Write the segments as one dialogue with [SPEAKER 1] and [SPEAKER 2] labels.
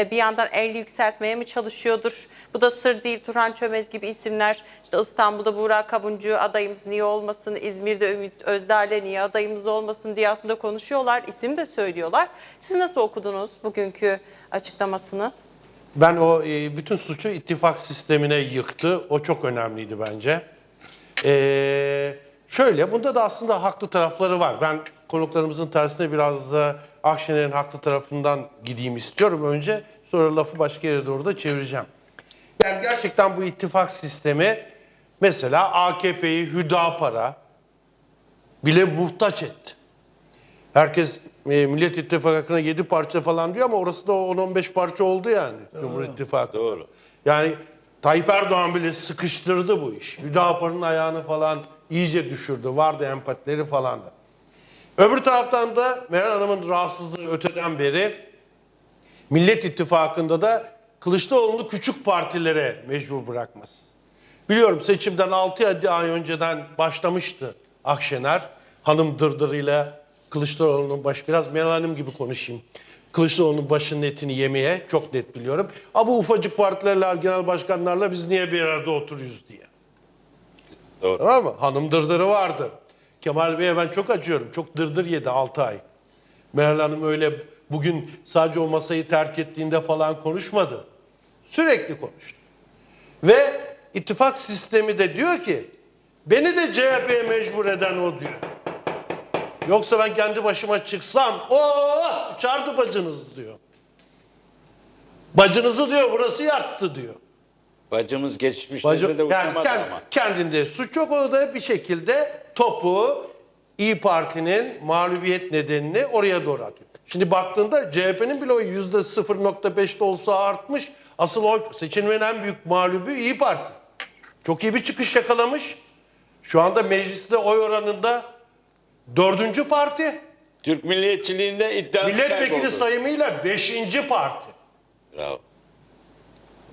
[SPEAKER 1] E, Bir yandan el yükseltmeye mi çalışıyordur? Bu da sır değil. Turhan Çömez gibi isimler. İşte İstanbul'da Burak Kabuncu adayımız niye olmasın? İzmir'de Ümit Özdağ'la niye adayımız olmasın diye aslında konuşuyorlar. İsim de söylüyorlar. Siz nasıl okudunuz bugünkü açıklamasını?
[SPEAKER 2] Ben o e, bütün suçu ittifak sistemine yıktı. O çok önemliydi bence. Ee, şöyle, bunda da aslında haklı tarafları var. Ben konuklarımızın tersine biraz da Akşener'in haklı tarafından gideyim istiyorum önce. Sonra lafı başka yere doğru da çevireceğim. Yani gerçekten bu ittifak sistemi mesela AKP'yi Hüdapar'a bile muhtaç etti. Herkes e, Millet İttifakı'na 7 parça falan diyor ama orası da 10-15 parça oldu yani Cumhur İttifakı.
[SPEAKER 3] Doğru.
[SPEAKER 2] Yani Tayyip Erdoğan bile sıkıştırdı bu iş. Hüdapar'ın ayağını falan iyice düşürdü. Vardı empatileri falan da. Öbür taraftan da Meral Hanım'ın rahatsızlığı öteden beri Millet İttifakı'nda da Kılıçdaroğlu'nu küçük partilere mecbur bırakması. Biliyorum seçimden 6 ay önceden başlamıştı Akşener. Hanım dırdırıyla Kılıçdaroğlu'nun baş biraz Meral Hanım gibi konuşayım. Kılıçdaroğlu'nun başının etini yemeye çok net biliyorum. Ama bu ufacık partilerle, genel başkanlarla biz niye bir arada oturuyoruz diye.
[SPEAKER 3] Doğru.
[SPEAKER 2] Tamam mı? Hanım dırdırı vardı. Kemal Bey'e ben çok acıyorum. Çok dırdır yedi 6 ay. Meral Hanım öyle bugün sadece o masayı terk ettiğinde falan konuşmadı. Sürekli konuştu. Ve ittifak sistemi de diyor ki beni de CHP'ye mecbur eden o diyor. Yoksa ben kendi başıma çıksam o uçardı bacınız diyor. Bacınızı diyor burası yaktı diyor.
[SPEAKER 3] Bacımız geçmişte
[SPEAKER 2] Bacı,
[SPEAKER 3] de
[SPEAKER 2] yani
[SPEAKER 3] uçamadı
[SPEAKER 2] kend-
[SPEAKER 3] ama.
[SPEAKER 2] kendinde suç yok o da bir şekilde topu İyi Parti'nin mağlubiyet nedenini oraya doğru atıyor. Şimdi baktığında CHP'nin bile o yüzde 0.5'te olsa artmış. Asıl o seçilmenin en büyük mağlubu İyi Parti. Çok iyi bir çıkış yakalamış. Şu anda mecliste oy oranında dördüncü parti.
[SPEAKER 3] Türk milliyetçiliğinde iddiası
[SPEAKER 2] Milletvekili
[SPEAKER 3] kayboldu.
[SPEAKER 2] sayımıyla beşinci parti.
[SPEAKER 3] Bravo.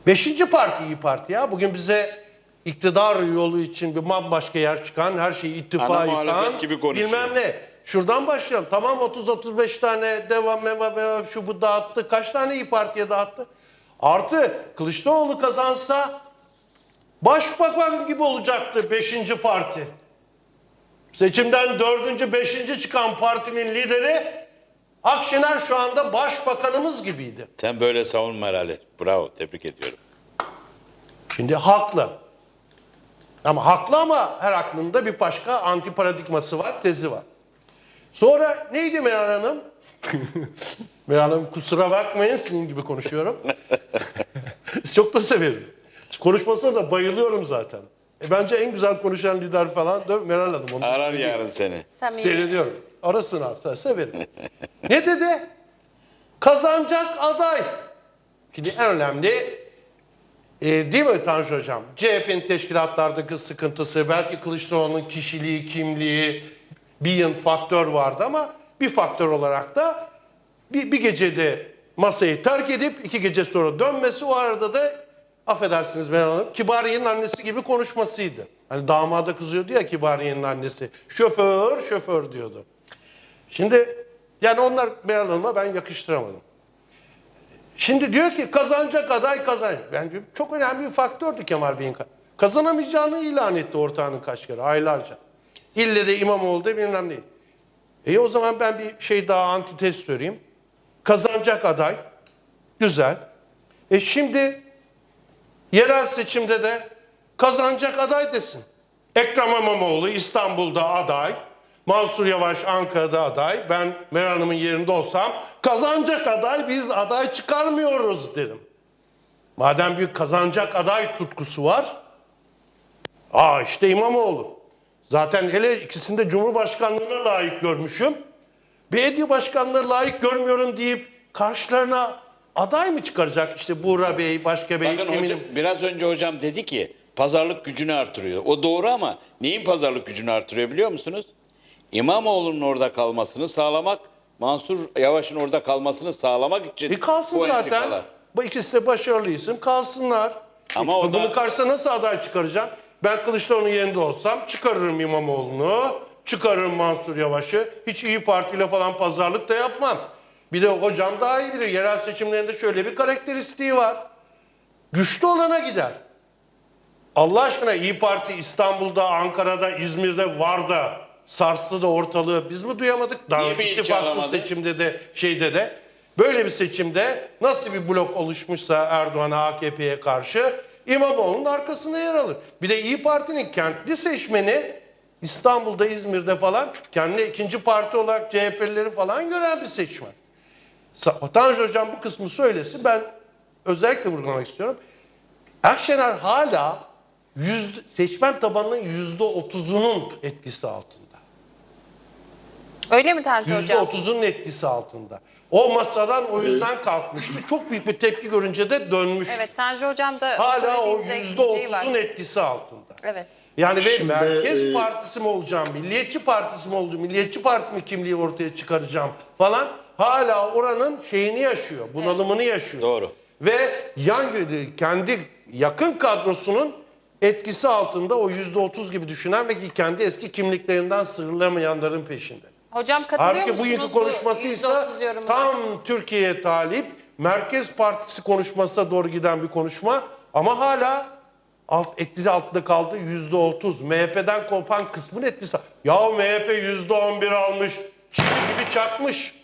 [SPEAKER 2] Beşinci parti İyi Parti ya. Bugün bize iktidar yolu için bir bambaşka yer çıkan, her şeyi ittifa yıkan,
[SPEAKER 3] gibi konuşuyor.
[SPEAKER 2] bilmem ne. Şuradan başlayalım. Tamam 30-35 tane devam meva meva şu bu dağıttı. Kaç tane İyi Parti'ye dağıttı? Artı Kılıçdaroğlu kazansa başbakan gibi olacaktı beşinci parti. Seçimden dördüncü, beşinci çıkan partinin lideri Akşener şu anda başbakanımız gibiydi.
[SPEAKER 3] Sen böyle savunma herhalde. Bravo. Tebrik ediyorum.
[SPEAKER 2] Şimdi haklı. Ama haklı ama her aklında bir başka anti paradigması var, tezi var. Sonra neydi Meral Hanım? Meral Hanım kusura bakmayın sizin gibi konuşuyorum. Çok da severim. Konuşmasına da bayılıyorum zaten. E bence en güzel konuşan lider falan da Meral Hanım. Onu
[SPEAKER 3] Arar yarın seni.
[SPEAKER 2] Seyrediyorum. Arasın abi severim. ne dedi? Kazanacak aday. Şimdi en önemli e, değil mi Tanju Hocam? CHP'nin teşkilatlardaki sıkıntısı, belki Kılıçdaroğlu'nun kişiliği, kimliği, bir yıl faktör vardı ama bir faktör olarak da bir, bir gecede masayı terk edip iki gece sonra dönmesi o arada da affedersiniz Meral Hanım Kibariye'nin annesi gibi konuşmasıydı. Hani damada kızıyordu ya Kibariye'nin annesi. Şoför, şoför diyordu. Şimdi yani onlar Meral Hanım'a ben yakıştıramadım. Şimdi diyor ki kazanacak aday kazan. Bence çok önemli bir faktördü Kemal Bey'in. ka- Kazanamayacağını ilan etti ortağının kaç kere, aylarca. İlle de İmamoğlu da bilmem ne. E o zaman ben bir şey daha antites söyleyeyim. Kazanacak aday, güzel. E şimdi yerel seçimde de kazanacak aday desin. Ekrem İmamoğlu İstanbul'da aday, Mansur Yavaş Ankara'da aday. Ben Meral Hanım'ın yerinde olsam kazanacak aday biz aday çıkarmıyoruz derim. Madem bir kazanacak aday tutkusu var. Aa işte İmamoğlu. Zaten hele ikisinde Cumhurbaşkanlığına layık görmüşüm. Belediye başkanlığı layık görmüyorum deyip karşılarına aday mı çıkaracak? İşte Buğra Bey, başka bey,
[SPEAKER 3] Bakın
[SPEAKER 2] eminim.
[SPEAKER 3] hocam, biraz önce hocam dedi ki pazarlık gücünü artırıyor. O doğru ama neyin pazarlık gücünü artırıyor biliyor musunuz? İmamoğlu'nun orada kalmasını sağlamak, Mansur Yavaş'ın orada kalmasını sağlamak için
[SPEAKER 2] Bir kalsın
[SPEAKER 3] bu
[SPEAKER 2] zaten. Bu ikisi de başarılı isim. Kalsınlar.
[SPEAKER 3] Ama o da-
[SPEAKER 2] Bunun karşısına nasıl aday çıkaracağım? Ben Kılıçdaroğlu'nun yerinde olsam çıkarırım İmamoğlu'nu, çıkarırım Mansur Yavaş'ı. Hiç İyi Parti ile falan pazarlık da yapmam. Bir de hocam daha iyi bilir. Yerel seçimlerinde şöyle bir karakteristiği var. Güçlü olana gider. Allah aşkına İyi Parti İstanbul'da, Ankara'da, İzmir'de var da sarstı da ortalığı biz mi duyamadık? Daha
[SPEAKER 3] Niye bir ilçe
[SPEAKER 2] ittifaksız
[SPEAKER 3] alamadı?
[SPEAKER 2] seçimde de şeyde de böyle bir seçimde nasıl bir blok oluşmuşsa Erdoğan'a AKP'ye karşı İmamoğlu'nun arkasında yer alır. Bir de İyi Parti'nin kentli seçmeni İstanbul'da, İzmir'de falan kendi ikinci parti olarak CHP'lileri falan gören bir seçmen. Tanju Hocam bu kısmı söylesin ben özellikle vurgulamak istiyorum. Akşener hala yüzde, seçmen tabanının yüzde otuzunun etkisi altında.
[SPEAKER 1] Öyle mi Tanju
[SPEAKER 2] Yüzde
[SPEAKER 1] Hocam?
[SPEAKER 2] otuzunun etkisi altında. O masadan o yüzden kalkmıştı. Çok büyük bir tepki görünce de dönmüş.
[SPEAKER 1] Evet Tanju Hocam da
[SPEAKER 2] Hala o
[SPEAKER 1] ekleyeceği var.
[SPEAKER 2] otuzun etkisi altında.
[SPEAKER 1] Evet.
[SPEAKER 2] Yani ve
[SPEAKER 4] Şimdi,
[SPEAKER 2] Merkez
[SPEAKER 4] e,
[SPEAKER 2] Partisi mi olacağım, Milliyetçi Partisi mi olacağım, Milliyetçi Parti mi kimliği ortaya çıkaracağım falan hala oranın şeyini yaşıyor, bunalımını yaşıyor.
[SPEAKER 3] Doğru.
[SPEAKER 2] Ve yan kendi yakın kadrosunun etkisi altında o yüzde otuz gibi düşünen ve kendi eski kimliklerinden sıyrılamayanların peşinde.
[SPEAKER 1] Hocam katılıyor
[SPEAKER 2] Halbuki
[SPEAKER 1] musunuz
[SPEAKER 2] bugünkü
[SPEAKER 1] bu
[SPEAKER 2] konuşmasıysa
[SPEAKER 1] %30 yorumuna?
[SPEAKER 2] tam Türkiye'ye talip Merkez Partisi konuşmasına doğru giden bir konuşma ama hala alt, etkisi altında kaldı yüzde otuz. MHP'den kopan kısmın etkisi. Ya MHP yüzde on bir almış, çivi gibi çakmış.